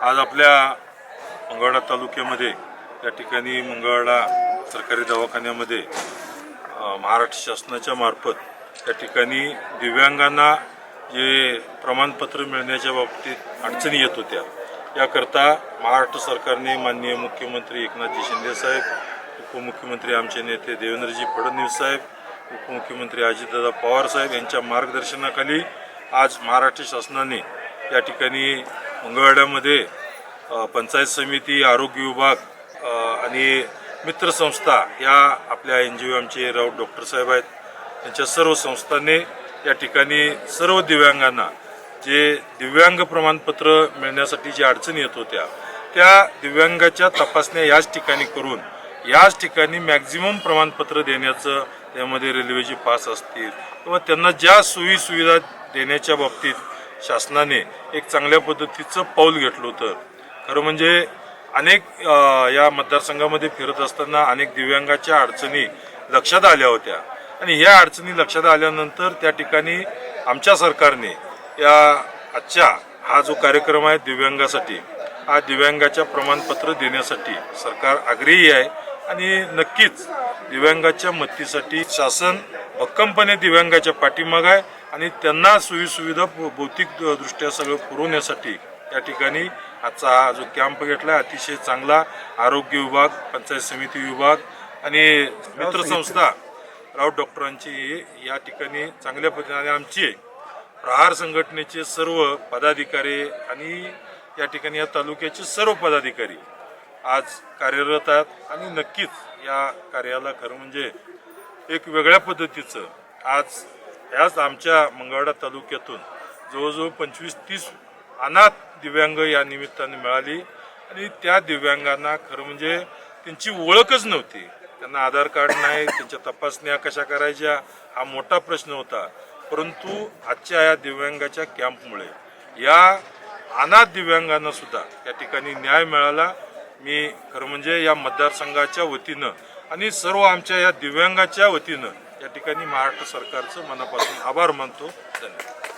आज आपल्या मंगळवाडा तालुक्यामध्ये या ठिकाणी मंगळवाडा सरकारी दवाखान्यामध्ये महाराष्ट्र शासनाच्या मार्फत त्या ठिकाणी दिव्यांगांना जे प्रमाणपत्र मिळण्याच्या बाबतीत अडचणी येत होत्या याकरता महाराष्ट्र सरकारने माननीय मुख्यमंत्री एकनाथजी शिंदे साहेब उपमुख्यमंत्री आमचे नेते देवेंद्रजी फडणवीस साहेब उपमुख्यमंत्री अजितदादा पवार साहेब यांच्या मार्गदर्शनाखाली आज महाराष्ट्र शासनाने या ठिकाणी मंगळवाड्यामध्ये पंचायत समिती आरोग्य विभाग आणि मित्रसंस्था या आपल्या एन जी ओ आमचे राऊत डॉक्टर साहेब आहेत. त्यांच्या सर्व संस्थांनी या ठिकाणी सर्व दिव्यांगांना जे दिव्यांग प्रमाणपत्र मिळण्यासाठी जी अडचणी येत होत्या त्या दिव्यांगाच्या तपासण्या याच ठिकाणी करून याच ठिकाणी मॅक्झिमम प्रमाणपत्र देण्याचं त्यामध्ये रेल्वेचे पास असतील किंवा त्यांना ज्या सोयी सुविधा देण्याच्या बाबतीत शासनाने एक चांगल्या पद्धतीचं पाऊल घेतलं होतं. खरं म्हणजे अनेक या मतदारसंघामध्ये फिरत असताना अनेक दिव्यांगाच्या अडचणी लक्षात आल्या होत्या. आणि ह्या अडचणी लक्षात आल्यानंतर त्या ठिकाणी आमच्या सरकारने या आजच्या हा जो कार्यक्रम आहे दिव्यांगासाठी हा दिव्यांगाच्या प्रमाणपत्र देण्यासाठी सरकार आग्रही आहे. आणि नक्कीच दिव्यांगाच्या मदतीसाठी शासन भक्कमपणे दिव्यांगाच्या पाठीमाग आहे आणि त्यांना सोयीसुविधा भौ- भौतिक दृष्ट्या सगळं पुरवण्यासाठी या ठिकाणी आजचा हा जो कॅम्प घेतला अतिशय चांगला आरोग्य विभाग पंचायत समिती विभाग आणि मित्रसंस्था राऊत डॉक्टरांची या ठिकाणी चांगल्या पद्धतीने आमची प्रहार संघटनेचे सर्व पदाधिकारी आणि या ठिकाणी या तालुक्याचे सर्व पदाधिकारी आज कार्यरत आहेत आणि नक्कीच या कार्याला खरं म्हणजे एक वेगळ्या पद्धतीचं. आज याच आमच्या मंगळवाडा तालुक्यातून जवळजवळ पंचवीस तीस अनाथ दिव्यांग या निमित्ताने मिळाली. आणि त्या दिव्यांगांना खरं म्हणजे त्यांची ओळखच नव्हती. त्यांना आधार कार्ड नाही त्यांच्या तपासण्या कशा करायच्या हा मोठा प्रश्न होता. परंतु आजच्या या दिव्यांगाच्या कॅम्पमुळे या अनाथ दिव्यांगांना सुद्धा या ठिकाणी न्याय मिळाला. मी खरं म्हणजे या मतदारसंघाच्या वतीनं आणि सर्व आमच्या या दिव्यांगाच्या वतीनं या ठिकाणी महाराष्ट्र सरकारचं मनापासून आभार मानतो. धन्यवाद.